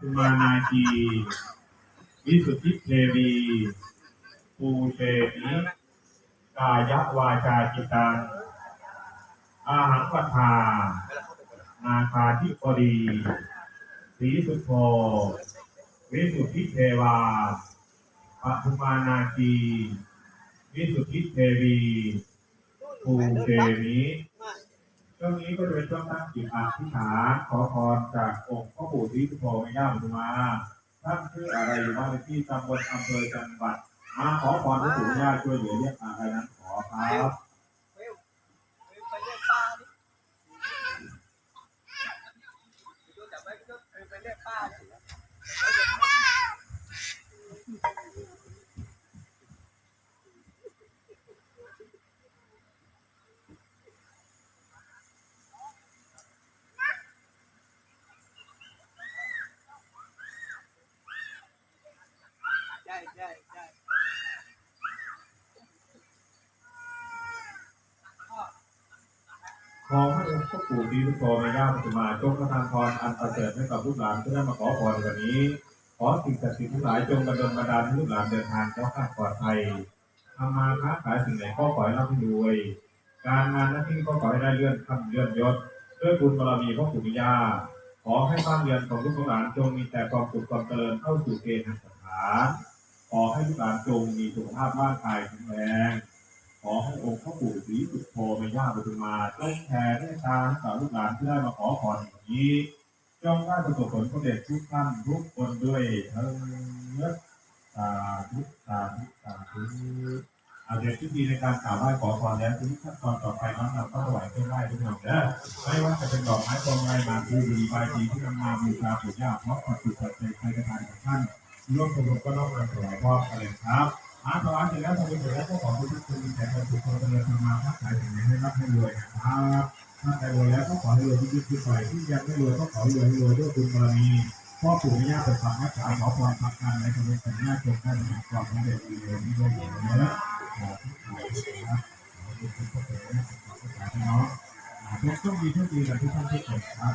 สุมานาจีวิสุทธิเทวีปูเตมิกายวาจาจิตังอาหังปทา นาคาธิปดีสีสุโธวิสุทธิเทวาปทุมานาจีวิสุทธิเทวีปูเตมิ ช่วงนี้ก็จะเป็นช่วงตั้งจิตอธิษฐานขอพรจากองค์พ่อปู่ศรีสุโธแม่ย่าปทุมาท่านชื่ออะไรอยู่บ้านเลขที่ตำบลอำเภอจังหวัดมาขอพรพ่อปู่ย่าช่วยเหลือเรียกอะไรนั้นขอครับไปเรียกป้าดิดูจับไว้ก็ไปเรียกป้าดิใช่ใช่ใช่ ขอให้องค์พ่อปู่ศรีสุโธแม่ย่าปทุมาจงประทานพรอันประเสริฐให้กับลูกหลานที่ได้มาขอพรวันนี้ ขอสิ่งศักดิ์สิทธิ์ทั้งหลายจงบันดลบันดาลให้ลูกหลานเดินทางแคล้วคลาปลอดภัยทำมาค้าขายสิ่งไหนก็ขอให้ร่ำให้รวย การงานหน้าที่ก็ขอให้ได้เลื่อนขั้นเลื่อนยศด้วยบุญบารมีพ่อปู่ย่าขอให้บ้านเรือนของลูกหลานจงมีแต่ความสุขความเจริญเข้าสู่เกณฑ์แห่งสถานขอให้ลูกหลานจงมีสุขภาพร่างกายแข็งแรง อให้องค์พ่อปู่ศรีสุโธแม่ย่าปทุมาจงแผ่เมตตาให้กับลูกหลานที่ได้มาขอพรอย่างนี้จงได้ประสบผลสำเร็จทุกท่านทุกคนด้วยเถิดสาธุสาธุสาธุอาเดี๋ยวพิธีในการกล่าวไหว้ขอพรแล้วทุกขั้นตอนต่อไปน้องนำก็ถวายเครื่องไหว้ทุกอย่างเด้อไม่ว่าจะเป็นดอกไม้ตรงไรมาคือบุหรี่ใบดีที่นำมาบูชาปู่ย่าเพราะความสุขใจใครกระทานของท่านร่วมสนุกก็น้อมนำถวายพ่อกันเลยครับ อาถวายเสร็จแล้วทำบุญเสร็จแล้วก็ขอทุกทุกคนมีแต่ความสุขความเจริญธรรมาค้าขายสิ่างไหนให้รับให้รวยนะครับถ้าใครรวยแล้วก็ขอให้รวยที่ยิ่งขึ้นไปที่ยังไม่รวยก็ขอรวยให้รวยด้วยบุญบารมีพ่อปู่แม่ย่าป็นความรักษาขอพรพักการในทางเป็นญาติโยมท่านมีความสำเร็จดีเลยนี่ได้วยอย่างนี้นะขอทุกท่านนะครับขอทุกคนก็เป็นขอทุกท่านเนาะทุกต้องมีทุกดีกับทุกท่านทุกคนครับ